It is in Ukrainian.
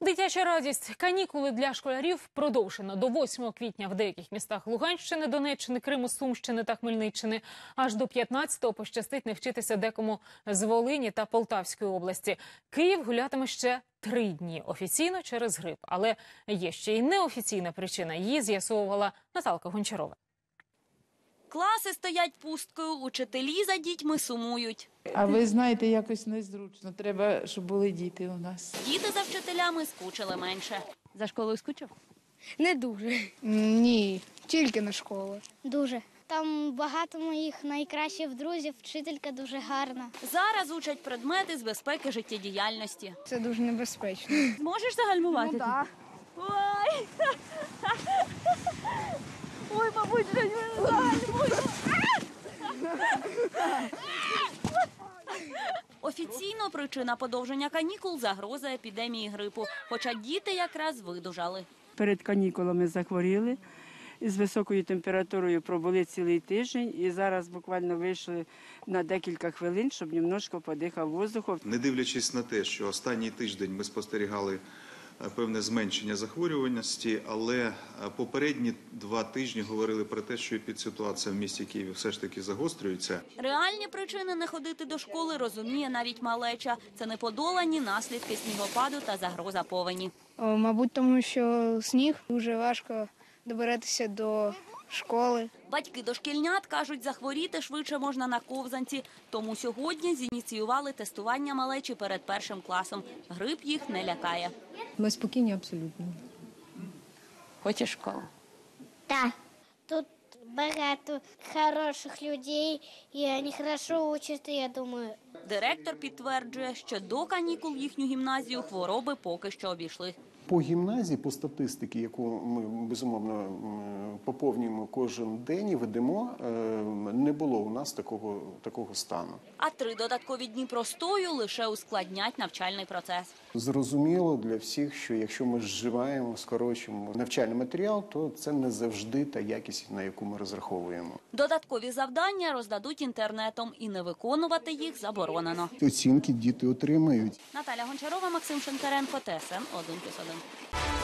Дитяча радість. Канікули для школярів продовжено до 8 квітня в деяких містах Луганщини, Донеччини, Криму, Сумщини та Хмельниччини. Аж до 15-го пощастить не вчитися декому з Волині та Полтавської області. Київ гулятиме ще три дні офіційно через грип, але є ще й неофіційна причина. Її з'ясовувала Наталка Гончарова. Класи стоять пусткою, учителі за дітьми сумують. А ви знаєте, якось незручно. Треба, щоб були діти у нас. Діти за вчителями скучили менше. За школою скучив? Не дуже. Ні, тільки на школу. Дуже. Там багато моїх найкращих друзів, вчителька дуже гарна. Зараз учать предмети з безпеки життєдіяльності. Це дуже небезпечно. Можеш загальмувати? Ну. Ой! Ой, мабуть, вже не загальмую. Офіційно причина подовження канікул загроза епідемії грипу, хоча діти якраз видужали. перед канікулами захворіли. З високою температурою пробули цілий тиждень і зараз буквально вийшли на декілька хвилин, щоб немножко подихав воздухом. Не дивлячись на те, що останній тиждень ми спостерігали певне зменшення захворюваності, але е, попередні два тижні говорили про те, що підситуація в місті Києві все ж таки загострюється. Реальні причини не ходити до школи розуміє навіть малеча. Це неподолані наслідки снігопаду та загроза повені. Мабуть, тому що сніг дуже важко добиратися до школи. Батьки дошкільнят кажуть, захворіти швидше можна на ковзанці. Тому сьогодні зініціювали тестування малечі перед першим класом. Грип їх не лякає. Ми спокійні абсолютно. Хочеш школу? Так. Тут багато хороших людей, і вони хорошо учаться, я думаю. Директор підтверджує, що до канікул їхню гімназію хвороби поки що обійшли. По гімназії, по статистиці, яку ми безумовно поповнюємо кожен день і ведемо, е, не було у нас такого, такого стану. А три додаткові дні простою лише ускладнять навчальний процес. Зрозуміло для всіх, що якщо ми зживаємо, скорочуємо навчальний матеріал, то це не завжди та якість, на яку ми розраховуємо. Додаткові завдання роздадуть інтернетом, і не виконувати їх заборонено. Оцінки діти отримають. Наталя Гончарова, Максим Шенкаренко, ТСН 1+,1.